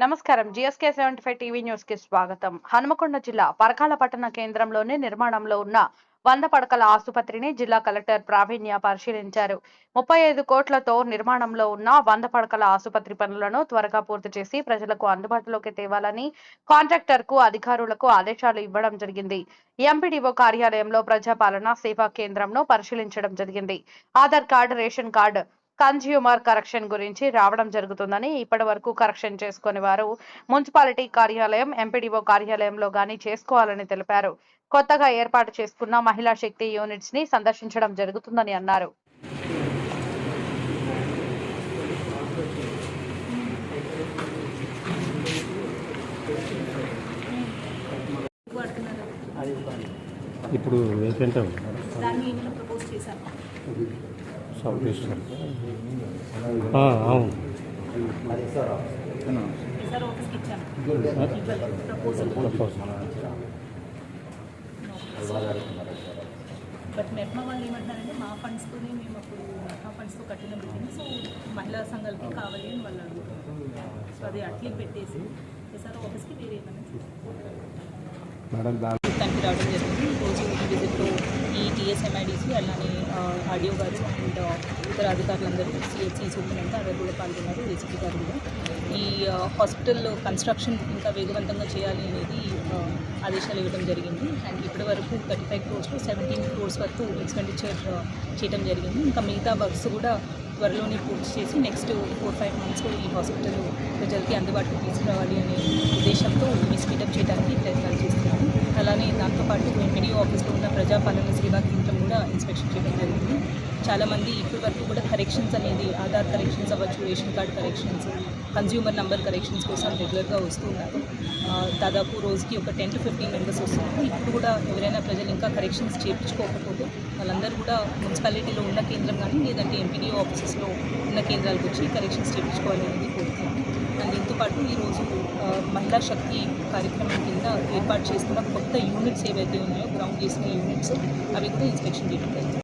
నమస్కారం. GSK seventy five TV న్యూస్కి స్వాగతం. హనుమకొండ జిల్లా పరకాల పట్టణ కేంద్రంలోని నిర్మాణంలో ఉన్న వంద పడకల ఆసుపత్రిని జిల్లా కలెక్టర్ ప్రావీణ్య పరిశీలించారు. ముప్పై ఐదు కోట్లతో నిర్మాణంలో ఉన్న వంద పడకల ఆసుపత్రి పనులను త్వరగా పూర్తి చేసి ప్రజలకు అందుబాటులోకి తేవాలని కాంట్రాక్టర్కు అధికారులకు ఆదేశాలు ఇవ్వడం జరిగింది. ఎంపీడీఓ కార్యాలయంలో ప్రజాపాలన సేవా కేంద్రంను పరిశీలించడం జరిగింది. Aadhaar card ration card consumer correction గురించి రావడం జరుగుతుందని ఇప్పటి వరకు కరెక్షన్ చేసుకుని వారు మున్సిపాలిటీ కార్యాలయం ఎంపీడీఓ కార్యాలయంలో గానీ చేసుకోవాలని తెలిపారు. కొత్తగా ఏర్పాటు చేసుకున్న మహిళా శక్తి యూనిట్స్ని సందర్శించడం జరుగుతుందని అన్నారు. ఇప్పుడు దాన్ని నేను ప్రపోజ్ చేశాను ఆ, అవును. బట్ మెట్మా వాళ్ళు ఏమంటున్నారంటే మా ఫండ్స్తోనే మేము అప్పుడు మెట్మా ఫండ్స్తో కట్టిన బిల్డింగ్ సో మహిళా సంఘాలకి కావాలి అని వాళ్ళు అడుగుతారు సో అది అట్లే పెట్టేసి ఎస్ఆర్ ఆఫీస్కి వేరే ఏమైనా మేడం రావడం జరిగింది. ఎస్ఎంఐడిసి అలానే ఆడియో గారు అండ్ ఇతర అధికారులందరూ సిహెచ్సి సూపర్ అందరూ కూడా పాల్గొన్నారు ఏసీపీ గారు కూడా. ఈ హాస్పిటల్ కన్స్ట్రక్షన్ ఇంకా వేగవంతంగా చేయాలి అనేది ఆదేశాలు ఇవ్వడం జరిగింది. అండ్ ఇప్పటి వరకు థర్టీ ఫైవ్ క్రోర్స్లో సెవెంటీన్ క్రోర్స్ వరకు ఎక్స్పెండిచర్ చేయడం జరిగింది. ఇంకా మిగతా వర్క్స్ కూడా త్వరలోనే పూర్తి చేసి నెక్స్ట్ ఫోర్ ఫైవ్ మంత్స్లో ఈ హాస్పిటల్ ప్రజలకి అందుబాటులో తీసుకురావాలి అనే ఉద్దేశంతో ఇవి స్పీడప్ ప్రజాపాలన సేవా కేంద్రం కూడా ఇన్స్పెక్షన్ చేయడం జరిగింది. చాలామంది ఇప్పటి వరకు కూడా కరెక్షన్స్ అనేది ఆధార్ కరెక్షన్స్ అవ్వచ్చు ration card corrections consumer number corrections కోసం రెగ్యులర్గా వస్తున్నారు దాదాపు రోజుకి ఒక టెన్ టు ఫిఫ్టీన్ మెంబర్స్ వస్తున్నారు. ఇప్పుడు కూడా ఎవరైనా ప్రజలు ఇంకా కరెక్షన్స్ చేయించుకోకపోతే వాళ్ళందరూ కూడా మున్సిపాలిటీలో ఉన్న కేంద్రం కానీ లేదంటే ఎంపీడీఓ ఆఫీసెస్లో ఉన్న కేంద్రాలకు వచ్చి కరెక్షన్స్ చేయించుకోవాలి అనేది కోరుతున్నాను అండ్ దీంతో పాటు ఈరోజు మహిళా శక్తి కార్యక్రమం కింద ఏర్పాటు చేసుకున్న కొత్త యూనిట్స్ ఏవైతే ఉన్నాయో గ్రౌండ్ చేసిన యూనిట్స్ అవి కూడా ఇన్స్పెక్షన్ చేయడం